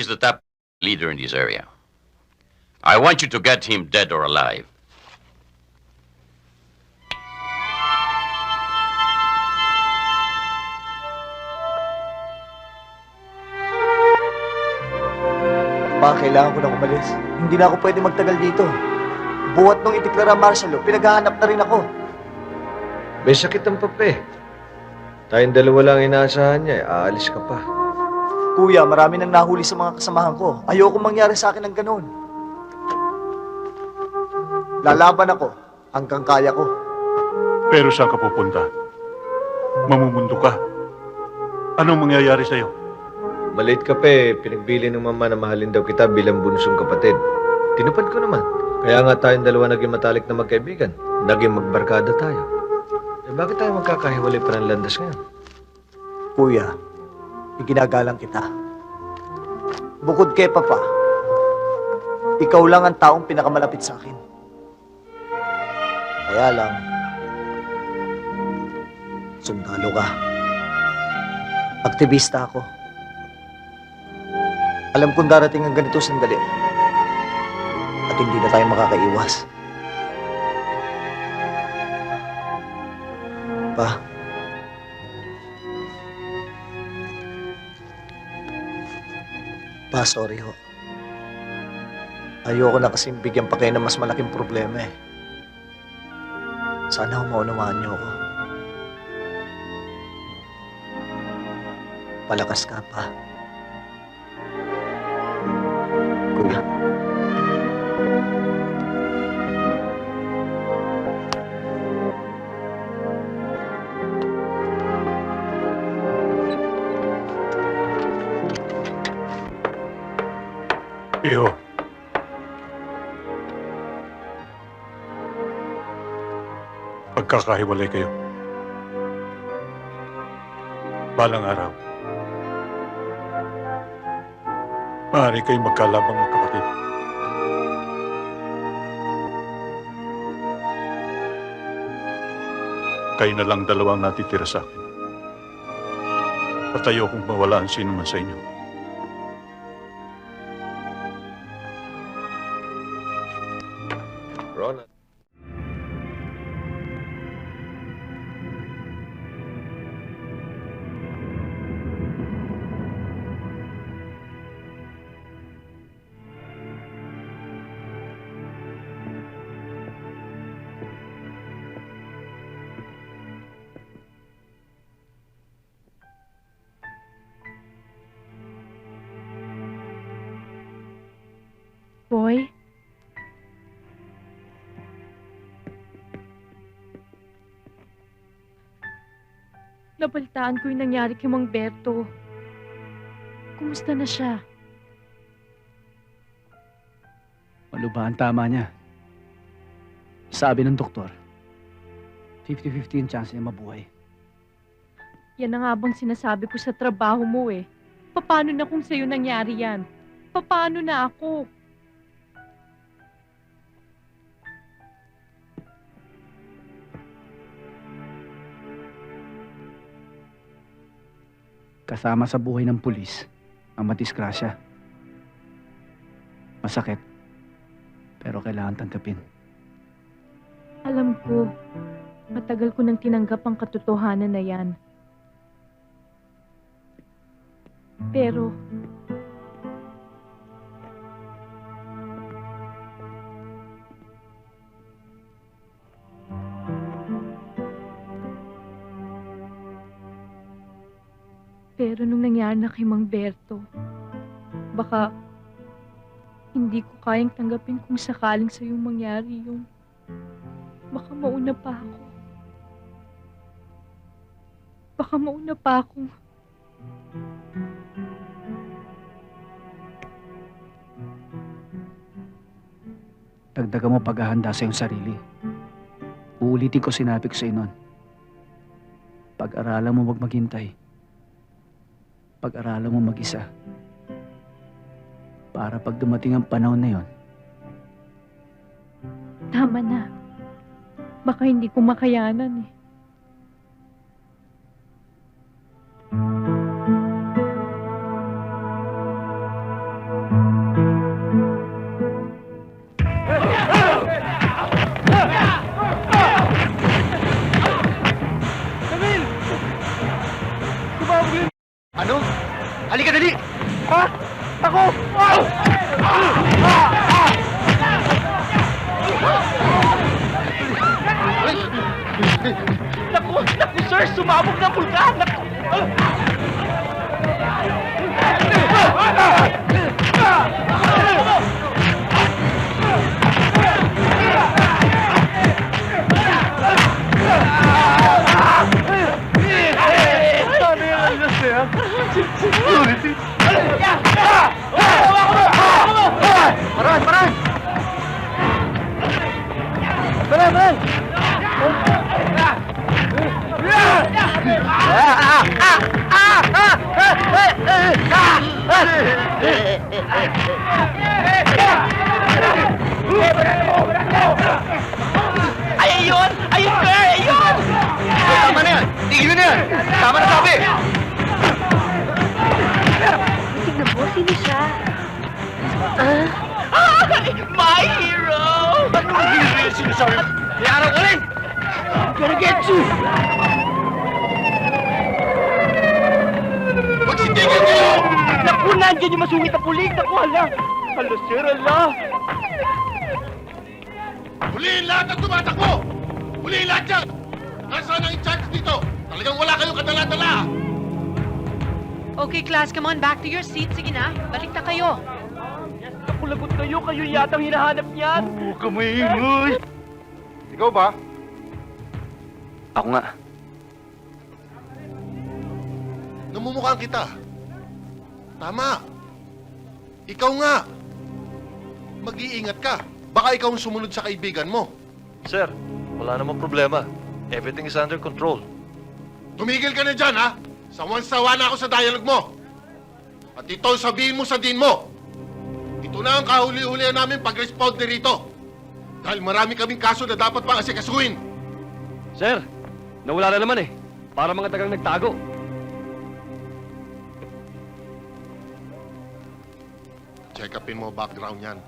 is the top leader in this area. I want you to get him dead or alive. Pa, kailangan ko na umalis. Hindi na ako pwede magtagal dito. Buhat nung itiklara martial law, pinaghahanap na rin ako. May sakit ang pape. Tayong dalawa lang inaasahan niya, eh. aalis ka pa. Kuya, marami nang nahuli sa mga kasamahan ko. Ayoko mangyari sa akin ng ganun. Lalaban ako hanggang kaya ko. Pero saan ka pupunta? Mamumundo ka. Anong mangyayari sa'yo? Maliit ka pa eh, pinagbili ng mama na mahalin daw kita bilang bunsong kapatid. Tinupad ko naman. Kaya nga tayong dalawa naging matalik na magkaibigan. Naging magbarkada tayo. Eh bakit tayo magkakahiwalay pa ng landas ngayon? Kuya, iginagalang kita. Bukod kay Papa, ikaw lang ang taong pinakamalapit sa akin. Kaya lang, sundalo ka. Aktivista ako. Alam kong darating ang ganito sandali. At hindi na tayo makakaiwas. Pa, Pa, sorry ho. Ayoko na kasing bigyan pa kayo ng mas malaking problema eh. Sana ho niyo ako. Palakas ka pa. Kuya. Iho. Pagkakahiwalay kayo. Balang araw. Maaari kayong magkalabang magkapatid. Kayo na lang dalawang natitira sa akin. At ayokong mawala ang sino man sa inyo. Nabalitaan ko yung nangyari kay Mang Berto. Kumusta na siya? Ba ang tama niya? Sabi ng doktor, 50-50 yung chance niya mabuhay. Yan na nga bang sinasabi ko sa trabaho mo eh. Paano na kung sa'yo nangyari yan? Paano na ako? Kasama sa buhay ng pulis ang madisgrasya. Masakit, pero kailangan tanggapin. Alam ko, matagal ko nang tinanggap ang katotohanan na yan. Pero, pero nung nangyari na kay Mang Berto, baka hindi ko kayang tanggapin kung sakaling sa'yo mangyari yung Baka mauna pa ako. Baka mauna pa ako. Dagdagan mo paghahanda sa iyong sarili. Uulitin ko sinabi ko sa iyo noon. Pag-aralan mo wag maghintay. Pag-aralan mo mag-isa. Para pag dumating ang panahon na yon, Tama na. Baka hindi ko makayanan eh. Ano? Halika, dali! Ha? Ako! Ah! Ah! Ah! Ah! Naku, naku sir, sumabog ng vulkan! Naku! Ah! Tama na yan! Tigil na yan! Tama na sabi! Mo, sino siya? My hero! Anong hero yung sinasabi? Iaraw ko rin! I'm gonna get you! Magsitigil kayo! Naku, nandyan yung masungit na pulig! Naku, hala! Hala, sir, hala! Huliin lahat ang tumatakbo! Huliin lahat yan! Nasaan ang in-charge dito? Talagang wala kayong! Okay, class, come on, back to your seat. Sige na, balik na kayo. Naku, lagot kayo! Kayo yatang hinahanap niyan! Oo, kamay, Ikaw ba? Ako nga. Namumukhaan kita. Tama. Ikaw nga. Mag-iingat ka. Baka ikaw ang sumunod sa kaibigan mo. Sir, wala namang problema. Everything is under control. Tumigil ka na dyan, ha? Sawan-sawa na ako sa dialogue mo. At ito ang sabihin mo sa din mo. Ito na ang kahuli-hulihan namin pag-respond rito. Dahil marami kaming kaso na dapat pang asikasuhin. Sir, nawala na naman eh. Para mga tagang nagtago. Check upin mo background yan.